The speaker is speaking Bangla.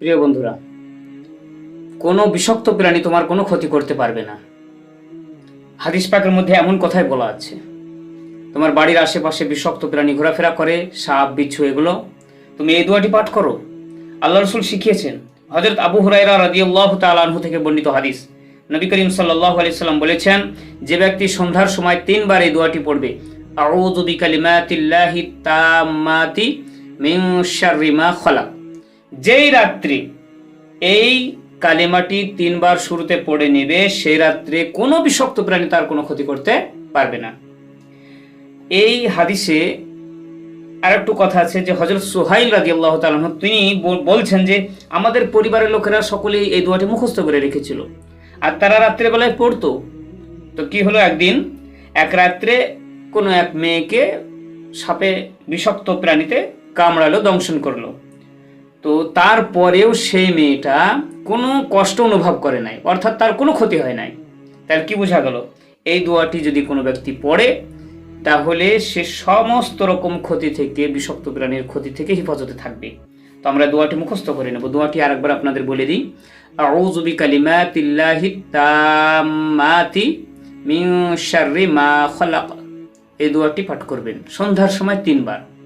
প্রিয় বন্ধুরা, কোনো বিষাক্ত প্রাণী তোমার কোনো ক্ষতি করতে পারবে না। হাদিস পাকের মধ্যে এমন কথাই বলা আছে, তোমার বাড়ির আশেপাশে বিষাক্ত প্রাণী ঘোরাফেরা করে, সাপ, বিচ্ছু এগুলো তুমি এই দোয়াটি পাঠ করো। আল্লাহ রসুল শিখিয়েছেন হজরত আবু হুরাইরা রাদিয়াল্লাহু তাআলা আনহু থেকে বর্ণিত হাদিস। নবী করিম সাল্লাল্লাহু আলাইহি সাল্লাম বলেছেন, যে ব্যক্তি সন্ধ্যার সময় তিনবার এই দোয়াটি পড়বে, আউযু বিকালিমাতিল্লাহি তাম্মাতি মিন শাররি মা খালাক। যেই রাত্রি এই কালিমাটি তিনবার শুরুতে পড়ে নেবে, সেই রাত্রে কোনো বিষাক্ত প্রাণী তার কোনো ক্ষতি করতে পারবে না। এই হাদিসে আর একটু কথা আছে যে হজরত সোহাইল রাজি আল্লাহ তিনি বল- বলছেন যে আমাদের পরিবারের লোকেরা সকলেই এই দোয়াটি মুখস্থ করে রেখেছিল। আর তারা রাত্রেবেলায় পড়তো। তো কি হলো একদিন? এক রাত্রে কোনো এক মেয়েকে সাপে বিষাক্ত প্রাণীতে কামড়ালো, দংশন করল। তো তারপরেও সেই মেয়েটা কোনো কষ্ট অনুভব করে নাই, অর্থাৎ তার কোনো ক্ষতি হয় নাই। তার কি বোঝা গেল? এই দোয়াটি যদি কোনো ব্যক্তি পড়ে, তাহলে সে সমস্ত রকম ক্ষতি থেকে, বিষাক্ত প্রাণীর ক্ষতি থেকে হেফাজতে থাকবে। তো আমরা দোয়াটি মুখস্থ করে নেব। দোয়াটি আরেকবার আপনাদের বলে দিই। আউযু বিকালিমাতিল্লাহি তাম্মাতি মিন শাররি মা খালাক। এই দোয়াটি পাঠ করবেন। সন্ধ্যার সময় তিনবার।